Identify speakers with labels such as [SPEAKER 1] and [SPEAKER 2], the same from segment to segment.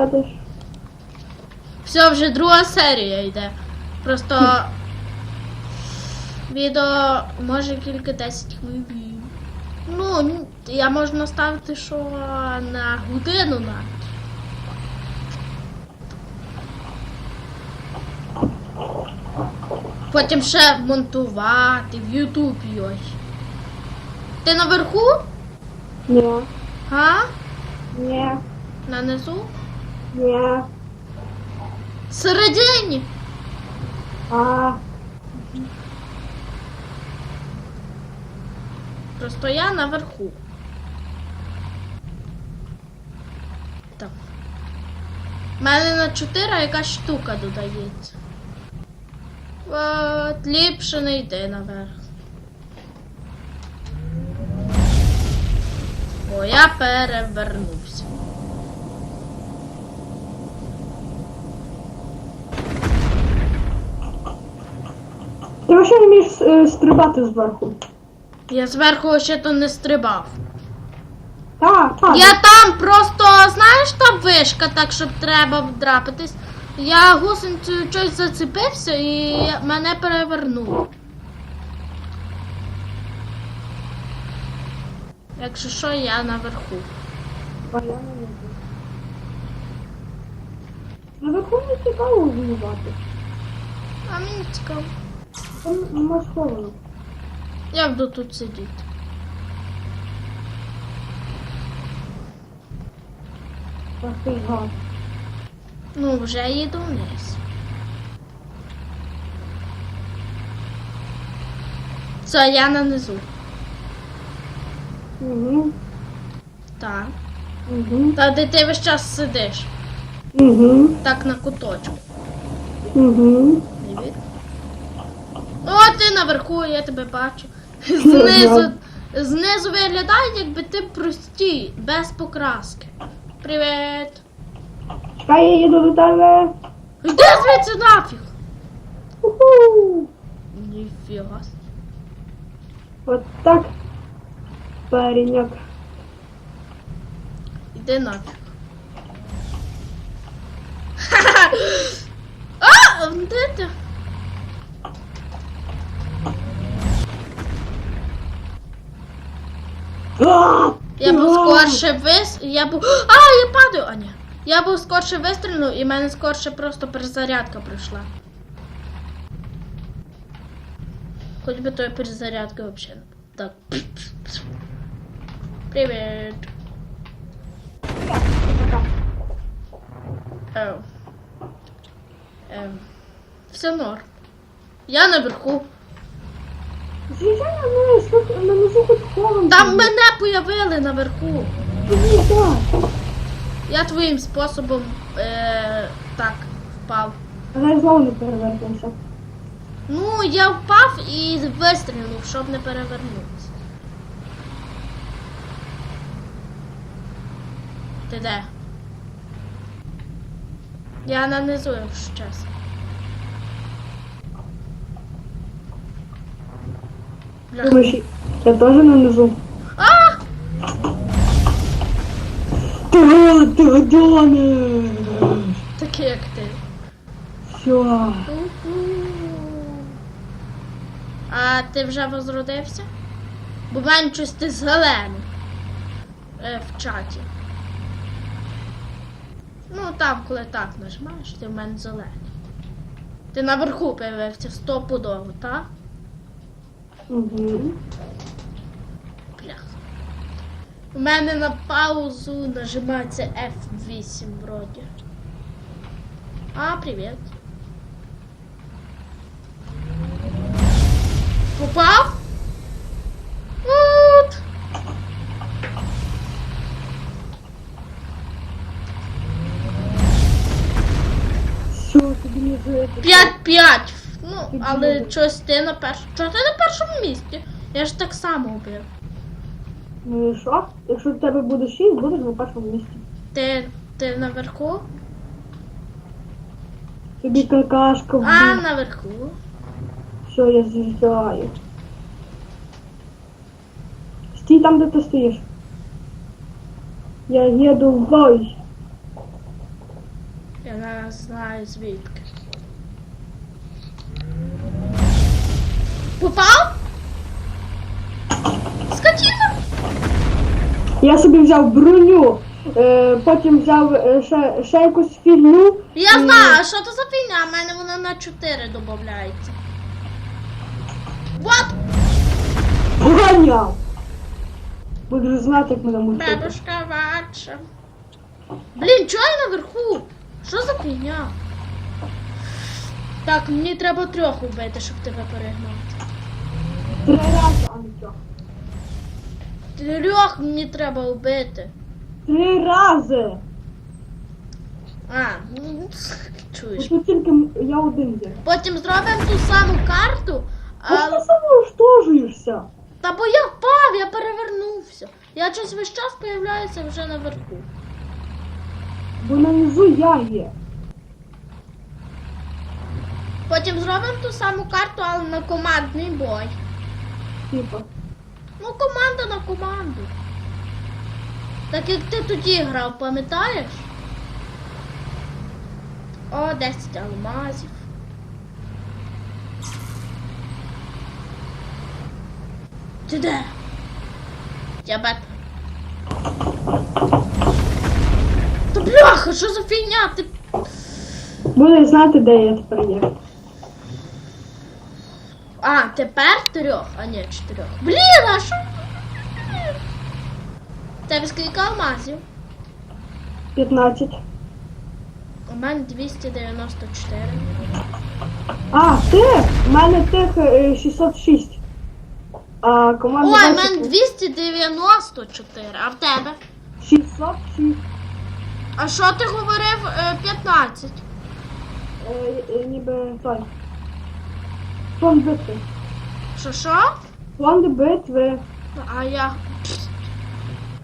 [SPEAKER 1] падаєш.
[SPEAKER 2] Все, вже друга серія йде. Просто відео може тільки 10 хвилин. Ну, я можу наставити, що на годину навіть. Потім ще монтувати в Ютубі ось. Ти наверху?
[SPEAKER 1] Ні,
[SPEAKER 2] Га?
[SPEAKER 1] ні,
[SPEAKER 2] Нанизу?
[SPEAKER 1] Ні.
[SPEAKER 2] Середині?
[SPEAKER 1] А,
[SPEAKER 2] Просто я наверху. Так. У мене на 4 якась штука додається. От, ліпше не йти наверх. О, я перевернувся.
[SPEAKER 1] Ти взагалі не вмієш е, стрибати зверху.
[SPEAKER 2] Я зверху ще то не стрибав.
[SPEAKER 1] Так, так.
[SPEAKER 2] Я там просто, знаєш, там вишка, так щоб треба вдрапитись. Я гусенцю щось зацепився і мене перевернуло. Якщо що, я наверху.
[SPEAKER 1] А я не можу. Наверху не цікаво воювати.
[SPEAKER 2] А мені цікаво.
[SPEAKER 1] Там нема.
[SPEAKER 2] Я буду тут сидіти.
[SPEAKER 1] Ти.
[SPEAKER 2] Ну, вже їду вниз. Все, я нанизу.
[SPEAKER 1] Угу.
[SPEAKER 2] Так.
[SPEAKER 1] Угу.
[SPEAKER 2] Та де ти весь час сидиш.
[SPEAKER 1] Угу.
[SPEAKER 2] Так на куточку.
[SPEAKER 1] Угу.
[SPEAKER 2] Привіт. О, ти наверху, я тебе бачу. Знизу, знизу виглядає, якби ти простій, без покраски. Привіт.
[SPEAKER 1] Чекай, я їду до тебе.
[SPEAKER 2] Йди звідси нафіг.
[SPEAKER 1] Уху.
[SPEAKER 2] Ніфіга.
[SPEAKER 1] Вот так. Паренек.
[SPEAKER 2] Іди нафіг. Ха-ха. А, де ти?
[SPEAKER 1] А!
[SPEAKER 2] Я був
[SPEAKER 1] А!
[SPEAKER 2] Скорше вис... Я був... А, я падаю! А, ні. Я був скорше вистрілив, і в мене скорше просто перезарядка пройшла. Хоч би тої перезарядки взагалі не було. Так. Привіт. Ем. Ем. Все норм. Я наверху.
[SPEAKER 1] З'їжджай на низ, тут на низу хоч ховом.
[SPEAKER 2] Там мене появили наверху.
[SPEAKER 1] Ні, так.
[SPEAKER 2] Я твоїм способом е, так впав.
[SPEAKER 1] Але знову не перевертимося.
[SPEAKER 2] Ну, я впав і вистрілив, щоб не перевернутися. Ти де? Я нанизу, якщо чесно. Бля.
[SPEAKER 1] Я теж на низу.
[SPEAKER 2] А!
[SPEAKER 1] Ти гад, ти гадоне!
[SPEAKER 2] Такий як ти.
[SPEAKER 1] Все.
[SPEAKER 2] А ти вже возродився? Бо мене щось ти зелений е, в чаті. Ну там, коли так нажимаєш, ти в мене зелений. Ти наверху появився стопудово, так?
[SPEAKER 1] Угу.
[SPEAKER 2] У мене на паузу нажимається F8 вроді. А, привіт. Попав? От.
[SPEAKER 1] Все, тобі не жити.
[SPEAKER 2] 5-5. Ну, але щось ти на першому. Чого ти на першому місці? Я ж так само вбив.
[SPEAKER 1] Ну і що? Якщо в тебе буде 6, будеш на першому місці.
[SPEAKER 2] Ти, ти наверху?
[SPEAKER 1] Тобі какашка в
[SPEAKER 2] А, наверху.
[SPEAKER 1] Все, я з'їжджаю. Стій там, де ти стоїш. Я їду в бой.
[SPEAKER 2] Я не знаю звідки. Попав?
[SPEAKER 1] Я собі взяв броню, е, потім взяв е, ще, ще якусь фігню.
[SPEAKER 2] Я знаю, а що то за фігня? У мене вона на 4 додається. Вот!
[SPEAKER 1] Поганяв. Буду знати, як мене мучити.
[SPEAKER 2] Бабушка Ватша. Блін, чого я наверху? Що за фігня? Так, мені треба трьох убити, щоб тебе перегнати.
[SPEAKER 1] Три рази, а не трьох.
[SPEAKER 2] Трьох мені треба убити.
[SPEAKER 1] Три рази.
[SPEAKER 2] А, ну, чуєш.
[SPEAKER 1] Ось тут тільки я один є.
[SPEAKER 2] Потім зробимо ту саму карту.
[SPEAKER 1] А
[SPEAKER 2] А...
[SPEAKER 1] ти самооштожуєшся?
[SPEAKER 2] Та бо я впав, я перевернувся. Я щось весь час появляюся вже наверху.
[SPEAKER 1] Бо на низу я є.
[SPEAKER 2] Потім зробимо ту саму карту, але на командний бой.
[SPEAKER 1] Типа.
[SPEAKER 2] Ну, команда на команду. Так як ти тоді грав, пам'ятаєш? О, 10 алмазів. Ти де? Діабет. Та бляха, що за фігня? Ти
[SPEAKER 1] Буде знати, де я тепер є.
[SPEAKER 2] А, тепер трьох, а не чотирьох. Блін, а що? Тебе скільки алмазів?
[SPEAKER 1] 15.
[SPEAKER 2] У мене 294.
[SPEAKER 1] А, ти? У мене тих е, 606. А команда
[SPEAKER 2] Ой, у мене 294, а в тебе?
[SPEAKER 1] 606.
[SPEAKER 2] А що ти говорив е, 15?
[SPEAKER 1] Е, е, ніби той. Фонд битви.
[SPEAKER 2] Що що?
[SPEAKER 1] Фонд битви.
[SPEAKER 2] А я.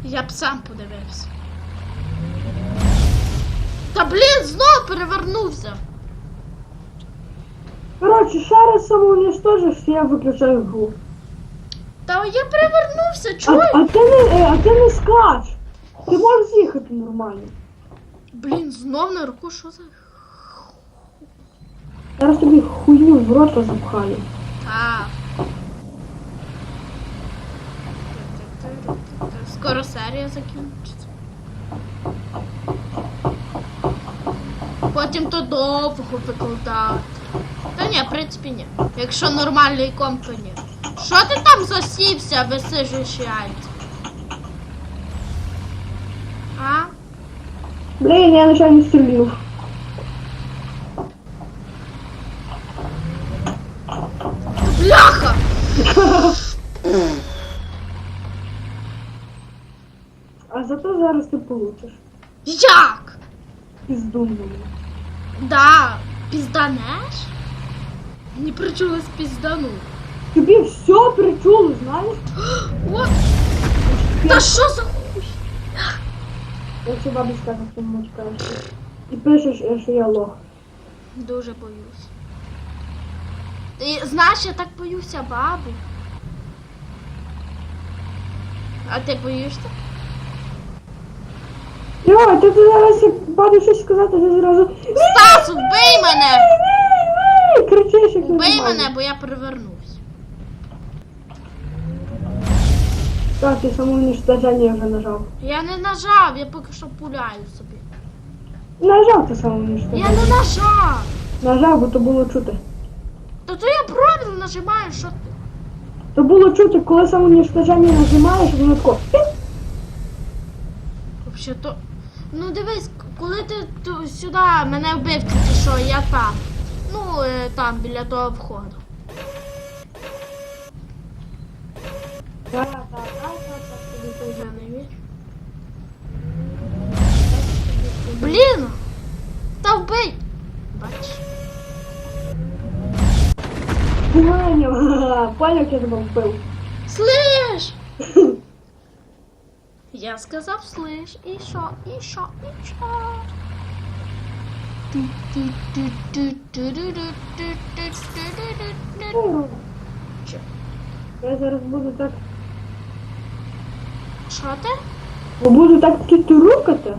[SPEAKER 2] Я б сам подивився. Та блін, знов перевернувся.
[SPEAKER 1] Коротше, ще раз самоуничтожиш, я виключаю гру.
[SPEAKER 2] Та я перевернувся,
[SPEAKER 1] А, а ти не, е, а ти не скач. Ти можеш з'їхати нормально.
[SPEAKER 2] Блін, знов на руку, що за.
[SPEAKER 1] Зараз тобі хуйню в рота запхаю.
[SPEAKER 2] Так. Скоро серія закінчиться. Потім то довго викладати. Та ні, в принципі ні. Якщо нормальний комп, то ні. Що ти там засівся, висижуєш яйця? А?
[SPEAKER 1] Блін, я нечайно стрільнув.
[SPEAKER 2] Бляха!
[SPEAKER 1] А зато зараз ти получиш.
[SPEAKER 2] Як?
[SPEAKER 1] Пізду мені.
[SPEAKER 2] Да, пізданеш? Не причулась піздану.
[SPEAKER 1] Тобі все причуло, знаєш?
[SPEAKER 2] О! Та що за хуй?
[SPEAKER 1] Якщо скаже, що не чекаєш. І пишеш, що я лох.
[SPEAKER 2] Дуже боюсь. Ти знаєш, я так боюся бабу. А ти боїшся?
[SPEAKER 1] Йо, ти тут зараз як бабі щось сказати, ти зразу.
[SPEAKER 2] Стас, вбий мене!
[SPEAKER 1] Кричиш, як
[SPEAKER 2] Вбий мене, бо я перевернусь.
[SPEAKER 1] Так, ти самоуничтоження вже нажав.
[SPEAKER 2] Я не нажав, я поки що пуляю собі.
[SPEAKER 1] Нажав ти
[SPEAKER 2] Я
[SPEAKER 1] самоуничтоження.
[SPEAKER 2] не нажав!
[SPEAKER 1] Нажав, бо то було чути.
[SPEAKER 2] Та то я правильно нажимаю, що ти.
[SPEAKER 1] То було чути, коли самоуничтоження нажимаєш, воно тако.
[SPEAKER 2] Вообще то. Ну дивись, коли ти ту- сюди мене вбив, тільки що я там. Ну, е, там, біля того входу.
[SPEAKER 1] Тобі.
[SPEAKER 2] Блін! Та вбий! Бач.
[SPEAKER 1] Поняв, поняв, як я тебе вбив.
[SPEAKER 2] Я сказав слиш, і що, і що, і що? Що?
[SPEAKER 1] Я зараз буду так.
[SPEAKER 2] Що ти?
[SPEAKER 1] Буду так тютюрукати.